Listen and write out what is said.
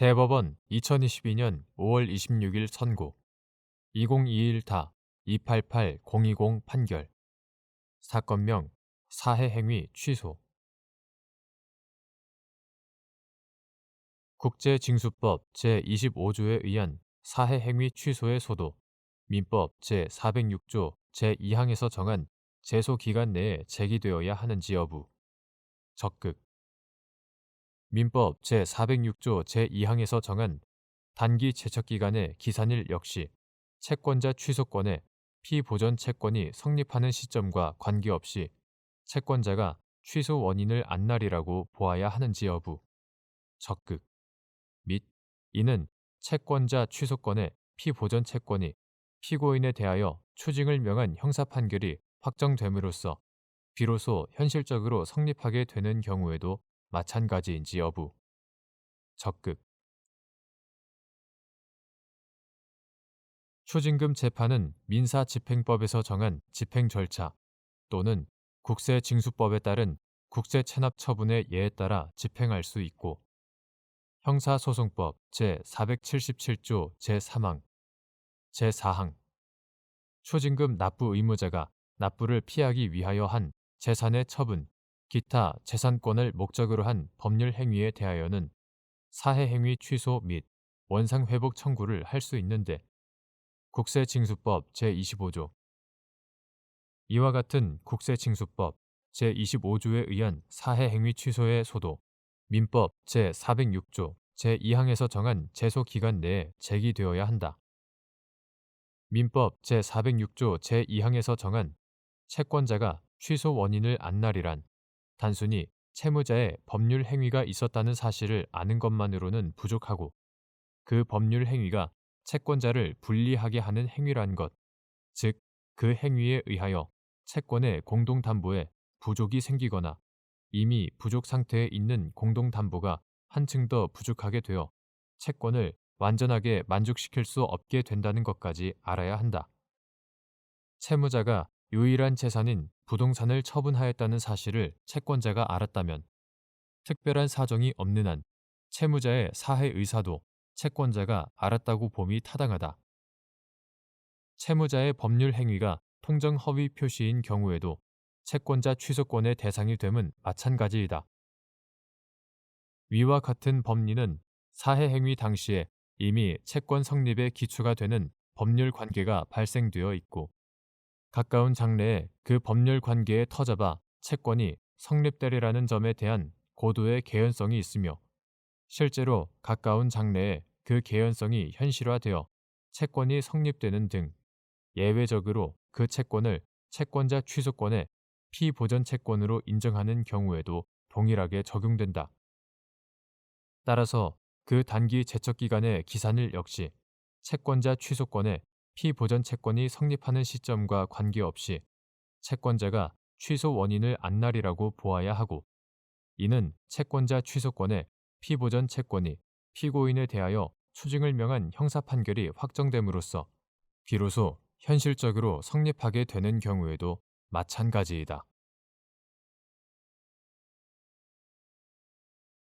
대법원 2022년 5월 26일 선고. 2021타 288-020 판결. 사건명 사해 행위 취소. 국제징수법 제25조에 의한 사해 행위 취소의 소도 민법 제406조 제2항에서 정한 제소 기간 내에 제기되어야 하는지 여부. 적극 민법 제406조 제2항에서 정한 단기 제척기간의 기산일 역시 채권자 취소권의 피보전 채권이 성립하는 시점과 관계없이 채권자가 취소 원인을 안날이라고 보아야 하는지 여부. 적극. 및 이는 채권자 취소권의 피보전 채권이 피고인에 대하여 추징을 명한 형사 판결이 확정됨으로써 비로소 현실적으로 성립하게 되는 경우에도 마찬가지인지 여부. 적극. 추징금 재판은 민사 집행법에서 정한 집행 절차 또는 국세 징수법에 따른 국세 체납 처분의 예에 따라 집행할 수 있고 형사소송법 제477조 제3항 제4항. 추징금 납부 의무자가 납부를 피하기 위하여 한 재산의 처분, 기타 재산권을 목적으로 한 법률 행위에 대하여는 사해 행위 취소 및 원상 회복 청구를 할 수 있는데 국세징수법 제25조 이와 같은 국세징수법 제25조에 의한 사해 행위 취소의 소도 민법 제406조 제2항에서 정한 제소 기간 내에 제기되어야 한다. 민법 제406조 제2항에서 정한 채권자가 취소 원인을 안날이란 단순히 채무자의 법률 행위가 있었다는 사실을 아는 것만으로는 부족하고 그 법률 행위가 채권자를 불리하게 하는 행위란 것, 즉 그 행위에 의하여 채권의 공동담보에 부족이 생기거나 이미 부족 상태에 있는 공동담보가 한층 더 부족하게 되어 채권을 완전하게 만족시킬 수 없게 된다는 것까지 알아야 한다. 채무자가 유일한 재산인 부동산을 처분하였다는 사실을 채권자가 알았다면 특별한 사정이 없는 한 채무자의 사해 의사도 채권자가 알았다고 봄이 타당하다. 채무자의 법률 행위가 통정 허위 표시인 경우에도 채권자 취소권의 대상이 됨은 마찬가지이다. 위와 같은 법리는 사해 행위 당시에 이미 채권 성립의 기초가 되는 법률 관계가 발생되어 있고 가까운 장래에 그 법률 관계에 터잡아 채권이 성립되리라는 점에 대한 고도의 개연성이 있으며 실제로 가까운 장래에 그 개연성이 현실화되어 채권이 성립되는 등 예외적으로 그 채권을 채권자 취소권의 피보전 채권으로 인정하는 경우에도 동일하게 적용된다. 따라서 그 단기 제척 기간의 기산일 역시 채권자 취소권의 피보전 채권이 성립하는 시점과 관계없이 채권자가 취소 원인을 안날이라고 보아야 하고 이는 채권자 취소권의 피보전 채권이 피고인에 대하여 추징을 명한 형사 판결이 확정됨으로써 비로소 현실적으로 성립하게 되는 경우에도 마찬가지이다.